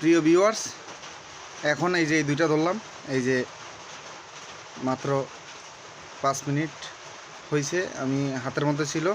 প্রিয় ভিউয়ার্স এখন এই যে এই দুইটা ধরলাম, এই যে মাত্র পাঁচ মিনিট হয়েছে আমি হাতের মধ্যে ছিল,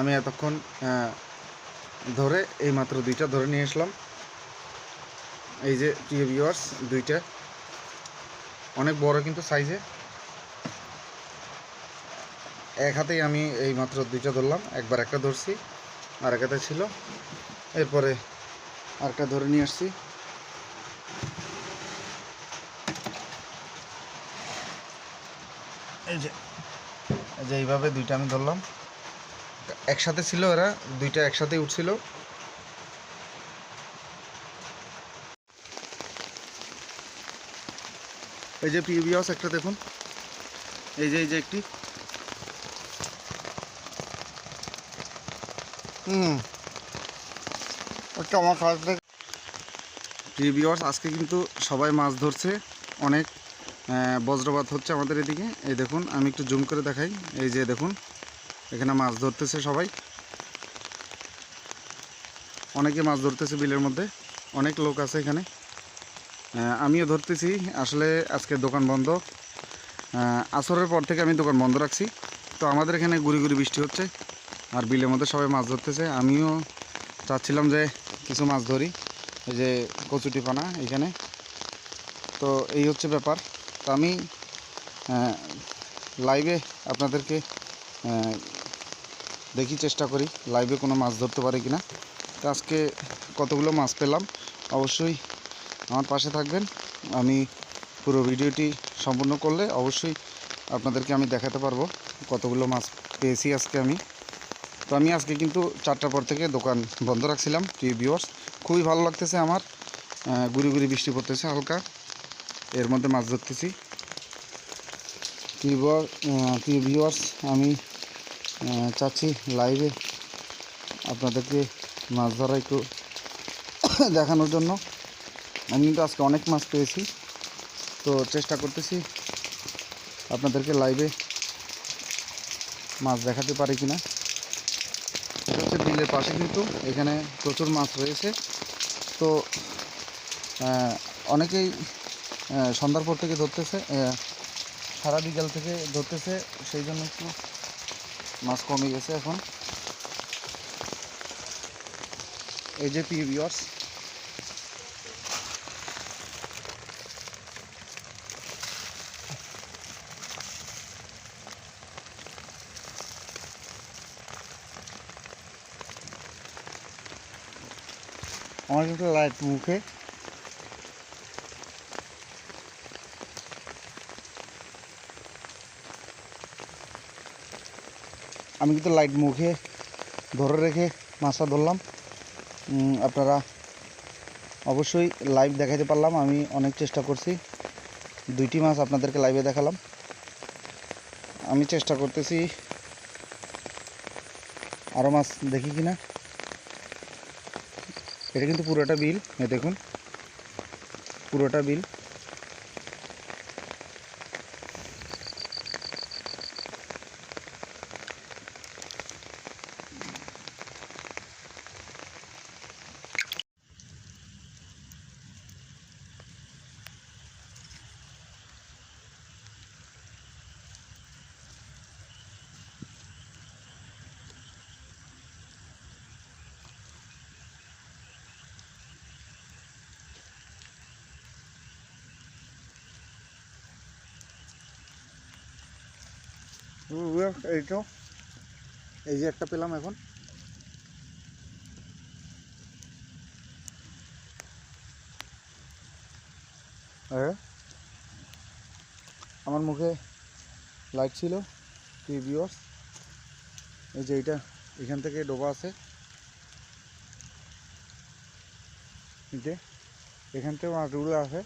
আমি এতক্ষণ ধরে এই মাত্র দুইটা ধরে নিয়ে আসলাম। এই যে প্রিয় ভিউয়ার্স দুইটা। অনেক বড় কিন্তু সাইজে এক হাতেই আমি এই মাত্র দুইটা ধরলাম, একবার একটা ধরছি, আর এক হাতে ছিল। এরপরে আরেকটা ধরে নিয়ে আসছি। এই যে যে এইভাবে দুইটা আমি ধরলাম। একসাথে ছিল এরা, দুইটা একসাথেই উঠছিল। এই যে পিবিএস একটা দেখুন। এই যে এই যে একটি। হুম। ওটা আমার খারাপ প্রিভিউয়ার্স আজকে কিন্তু সবাই মাছ ধরছে অনেক। বজ্রপাত হচ্ছে আমাদের এদিকে। এই দেখুন, আমি একটু জুম করে দেখাই। এই যে দেখুন, এখানে মাছ ধরতেছে সবাই। অনেকে মাছ ধরতেছে বিলের মধ্যে, অনেক লোক আছে এখানে। আমিও ধরতেছি। আসলে আজকে দোকান বন্ধ। আসরের পর থেকে আমি দোকান বন্ধ রাখছি। তো আমাদের এখানে গুড়ি গুড়ি বৃষ্টি হচ্ছে, আর বিলের মধ্যে সবাই মাছ ধরতেছে। আমিও চাচ্ছিলাম যে কিছু মাছ ধরি, এই যে কচুটি পানা এখানে। তো এই হচ্ছে ব্যাপার। তো আমি লাইভে আপনাদেরকে দেখি চেষ্টা করি লাইভে কোনো মাছ ধরতে পারি কিনা। তো আজকে কতগুলো মাছ পেলাম? অবশ্যই আমার পাশে থাকবেন। আমি পুরো ভিডিওটি সম্পূর্ণ করলে অবশ্যই আপনাদেরকে আমি দেখাতে পারব কতগুলো মাছ পেয়েছি আজকে আমি। তো আমি আজকে কিন্তু চারটার পর থেকে দোকান বন্ধ রাখছিলাম, প্রিয় ভিউয়ার্স খুবই ভালো লাগতেছে আমার গুড়ি গুড়ি বৃষ্টি পড়তেছে হালকা। এর মধ্যে মাছ ধরতেছি। প্রিয় ভিউয়ার্স আমি চাচ্ছি লাইভে আপনাদেরকে মাছ ধরা একটু দেখানোর জন্য। আমি কিন্তু আজকে অনেক মাছ পেয়েছি। তো চেষ্টা করতেছি আপনাদেরকে লাইভে মাছ দেখাতে পারি কিনা। এটা হচ্ছে বিলের পাশে কিন্তু এখানে প্রচুর মাছ রয়েছে। তো অনেকেই সন্ধ্যার পর থেকে ধরতেছে সারা বিকাল থেকে ধরতেছে, সেই জন্য একটু মাছ কমে গেছে এখন। এই যে পি ভিওর্স আমার কিন্তু লাইট মুখে। আমি কিন্তু লাইট মুখে ধরে রেখে মাছটা ধরলাম। আপনারা অবশ্যই লাইভ দেখাতে পারলাম। আমি অনেক চেষ্টা করছি। দুইটি মাছ আপনাদেরকে লাইভে দেখালাম। আমি চেষ্টা করতেছি আরও মাছ দেখি কি না এটা কিন্তু পুরোটা বিল দেখুন। পুরোটা বিল। এই তো এই যে একটা পেলাম এখন। আমার মুখে লাইট ছিল ভিউয়ার্স এই যে এইটা, এখান থেকে ডোবা আছে। যে, এখান থেকে মাছগুলো আছে।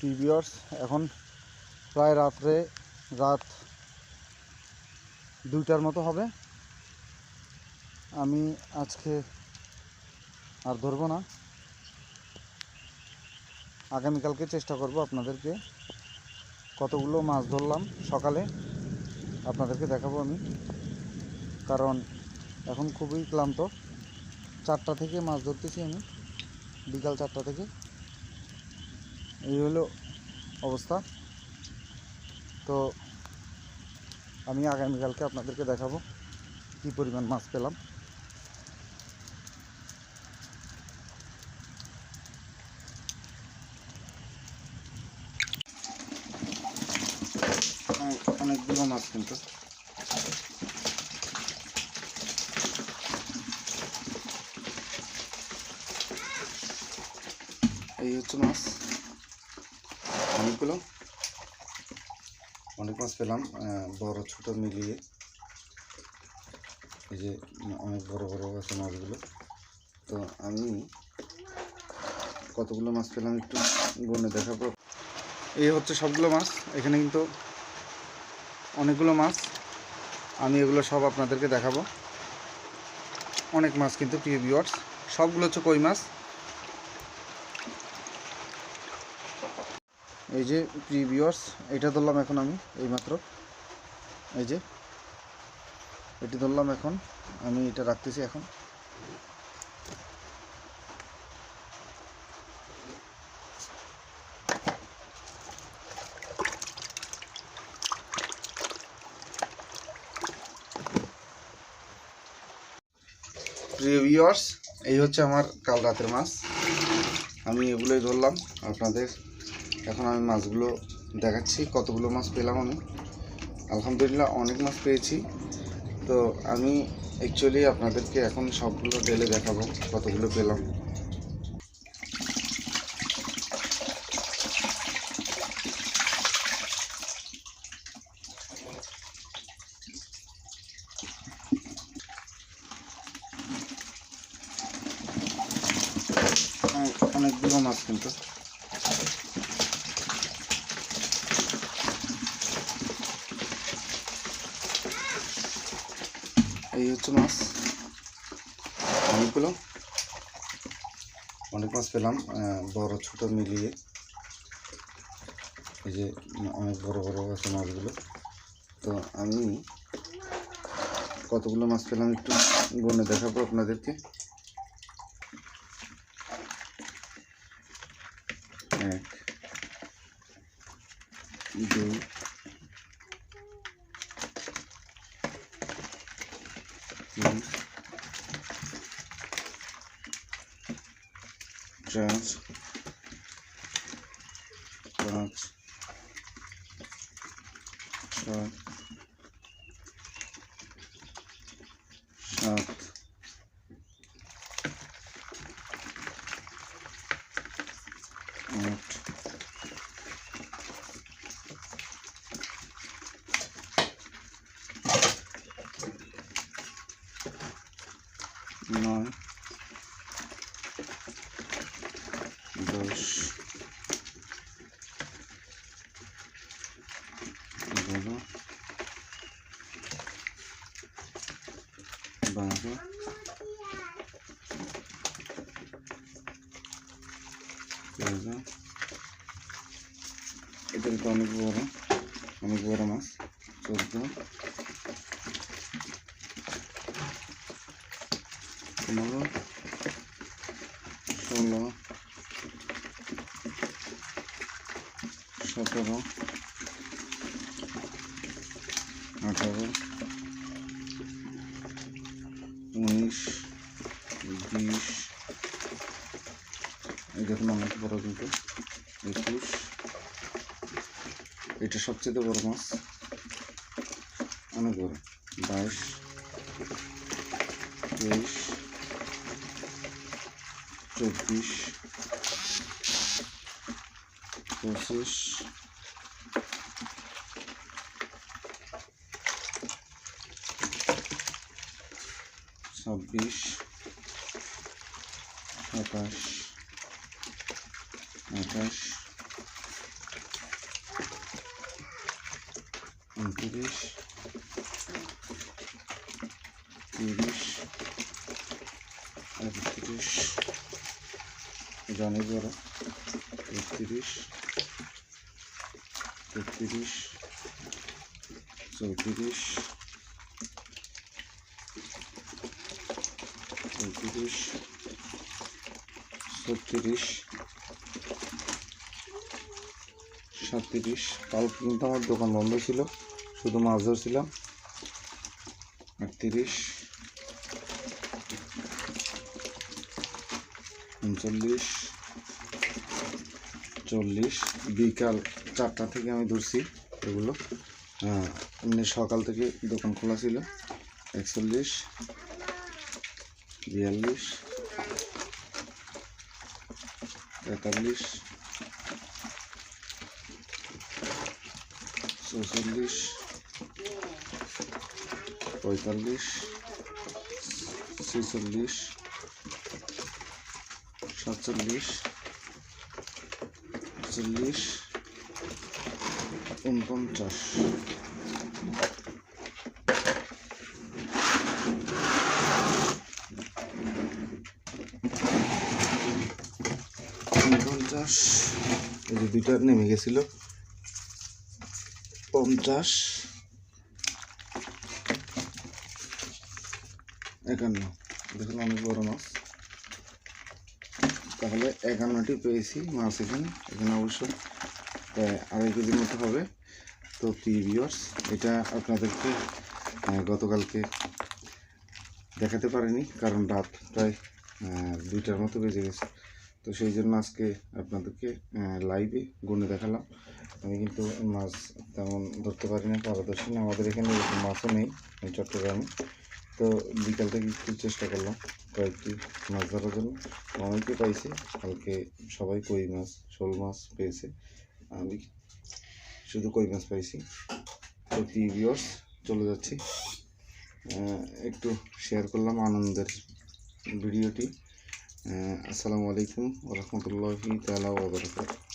টিভিওর্স এখন প্রায় রাত্রে রাত দুইটার মতো হবে। আমি আজকে আর ধরবো না। আগামীকালকে চেষ্টা করব আপনাদেরকে কতগুলো মাছ ধরলাম সকালে, আপনাদেরকে দেখাবো আমি। কারণ এখন খুবই ক্লান্ত। চারটা থেকে মাছ ধরতেছি আমি, বিকাল চারটা থেকে। এই হলো অবস্থা। তো আমি আগামীকালকে আপনাদেরকে দেখাবো কী পরিমাণ মাছ পেলাম। অনেক- অনেকগুলো মাছ কিন্তু। এই হচ্ছে মাছ। অনেকগুলো অনেক মাছ পেলাম বড়, ছোট মিলিয়ে। এই যে অনেক বড় বড় আছে মাছগুলো। তো আমি কতগুলো মাছ পেলাম একটু গুনে দেখাবো। এই হচ্ছে সবগুলো মাছ। এখানে কিন্তু অনেকগুলো মাছ। আমি এগুলো সব আপনাদেরকে দেখাবো। অনেক মাছ কিন্তু প্রিয় ভিউয়ার্স সবগুলো হচ্ছে কই মাছ। এই যে প্রিভিয়ার্স এটা ধরলাম এখন আমি, এইমাত্র। এই যে, এটি ধরলাম এখন, আমি এটা রাখতেছি এখন। প্রিয় এই হচ্ছে আমার কাল রাতের মাছ। আমি এগুলোই ধরলাম আপনাদের। এখন আমি মাছগুলো দেখাচ্ছি, কতগুলো মাছ পেলাম আমি। আলহামদুলিল্লাহ অনেক মাছ পেয়েছি। তো আমি অ্যাকচুয়ালি আপনাদেরকে এখন সবগুলো ডেলে দেখাবো, কতগুলো পেলাম। অনেক- অনেকগুলো মাছ কিন্তু। মাছ। অনেকগুলো। অনেক মাছ পেলাম বড়, ছোট মিলিয়ে। এই যে, অনেক বড় বড় আছে মাছগুলো। তো আমি কতগুলো মাছ পেলাম একটু গুনে দেখাবো আপনাদেরকে। Mhm. is just তেরো এটা কিন্তু অনেক বড় অনেক বড় মাছ চোদ্দ পনেরো ষোলো দেখুন অনেক বড় কিন্তু। একুশ। এটা সবচেয়ে বড় মাছ। অনেক বড়। বাইশ। তেইশ। চব্বিশ। পঁচিশ। ছাব্বিশ। সাতাশ। 60 giriş. Giriş. Evet giriş. Canı böyle ettiriş ettiriş sol giriş. Sol giriş. Sol giriş. ছত্রিশ। কালকে কিন্তু আমার দোকান বন্ধ ছিল শুধু মাছ ধরছিলাম। আটত্রিশ উনচল্লিশ। চল্লিশ। বিকাল চারটা থেকে আমি ধরছি এগুলো। হ্যাঁ, এমনি সকাল থেকে দোকান খোলা ছিল। একচল্লিশ। বিয়াল্লিশ। তেতাল্লিশ। চৌচল্লিশ পঁয়তাল্লিশ ছেচল্লিশ সাতচল্লিশ চল্লিশ উনপঞ্চাশ উনপঞ্চাশ এই যে দুইটা নেমে গেছিল। পঞ্চাশ। একান্ন। দেখুন, অনেক বড় মাছ। তাহলে একান্নটি পেয়েছি মাছ এখানে। এখানে অবশ্য আড়াই কেজির মতো হবে। তো প্রিভিয়ার্স এটা আপনাদেরকে গতকালকে দেখাতে পারিনি, কারণ রাত প্রায় দুইটার মতো বেজে গেছে। তো সেই জন্য আজকে আপনাদেরকে লাইভে গুনে দেখালাম। আমি কিন্তু মাছ তেমন ধরতে পারি না, পারদর্শী না। আমাদের এখানে মাছও নেই চট্টগ্রামে। তো বিকাল থেকে একটু চেষ্টা করলাম কয়েকটি মাছ ধরার জন্য। অনেকে পাইছে, কালকে সবাই কই মাছ, শোল মাছ পেয়েছে। আমি শুধু কই মাছ পাইছি। তো ভিউয়ার্স চলে যাচ্ছি। একটু শেয়ার করলাম আনন্দের ভিডিওটি। আসসালামু আলাইকুম রহমতুল্লাহি তালা ওবরাকাতুহু